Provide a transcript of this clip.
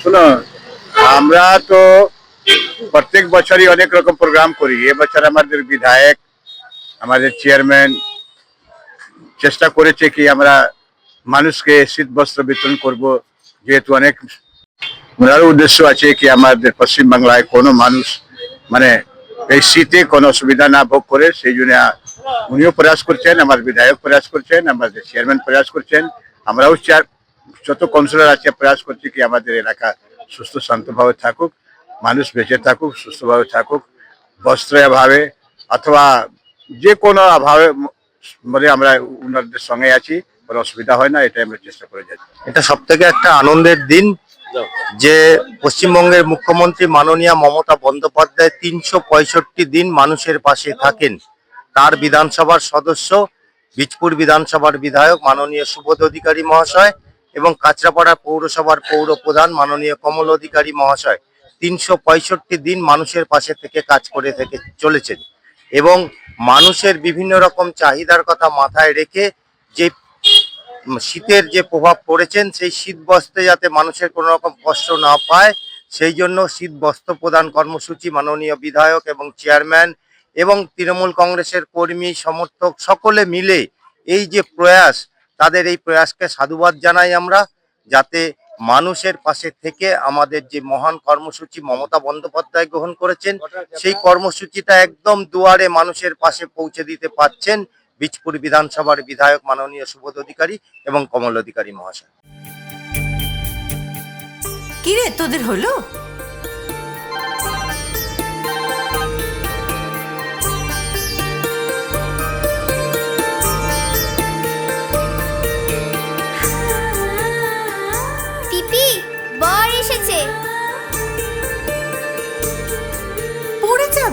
শুনো, আমরা তো প্রত্যেক বছরই অনেক রকম প্রোগ্রাম করি। এবছর আমাদের বিধায়ক, আমাদের চেয়ারম্যান চেষ্টা করেছে কি আমরা মানুষকে শীত বস্ত্র বিতরণ করব। যেহেতু অনেক ওনার উদ্দেশ্য আছে কি আমাদের পশ্চিম বাংলায় কোনো মানুষ মানে এই শীতে কোনো অসুবিধা না ভোগ করে, সেই জন্য উনিও প্রয়াস করছেন, আমার বিধায়ক প্রয়াস করছেন, আমাদের চেয়ারম্যান প্রয়াস করছেন, আমরাও চেয়ার যত কাউন্সিলর আছে, প্রয়াস করছি কি আমাদের এলাকা সুস্থ, শান্তভাবে থাকুক, মানুষ বেঁচে থাকুক, সুস্থভাবে থাকুক বস্ত্রের অভাবে অথবা যে কোনো অভাবে মানে আমরা উনাদের সঙ্গে আছি, কোনো অসুবিধা হয় না, এটাই আমরা চেষ্টা করে যাচ্ছি। এটা সব থেকে একটা আনন্দের দিন, যে পশ্চিমবঙ্গের মুখ্যমন্ত্রী মাননীয় মমতা বন্দ্যোপাধ্যায় তিনশো পঁয়ষট্টি দিন মানুষের পাশে থাকেন। তার বিধানসভার সদস্য, বীজপুর বিধানসভার বিধায়ক মাননীয় সুবোধ অধিকারী মহাশয় এবং কাঁচরাপাড়া পৌরসভার পৌর প্রধান মাননীয় কমল অধিকারী মহাশয় তিনশো পঁয়ষট্টি দিন মানুষের পাশে থেকে কাজ করে থেকে চলেছেন। এবং মানুষের বিভিন্ন রকম চাহিদার কথা মাথায় রেখে যে শীতের যে প্রভাব পড়েছেন, সেই শীত বস্ত্রে যাতে মানুষের কোনো রকম কষ্ট না পায়, সেই জন্য শীত বস্ত্র প্রদান কর্মসূচি মাননীয় বিধায়ক এবং চেয়ারম্যান এবং তৃণমূল কংগ্রেসের কর্মী, সমর্থক সকলে মিলে এই যে প্রয়াস তাদের এই প্রয়াসকে সাধুবাদ জানাই আমরা, যাতে মানুষের পাশে থেকে আমাদের যে মহান কর্মসূচি মমতা বন্দ্যোপাধ্যায় গ্রহণ করেছেন, সেই কর্মসূচিটা একদম দুয়ারে মানুষের পাশে পৌঁছে দিতে পারছেন বীজপুর বিধানসভার বিধায়ক মাননীয় সুবোধ অধিকারী এবং কমল অধিকারী মহাশয়। কিরে, তোদের হলো?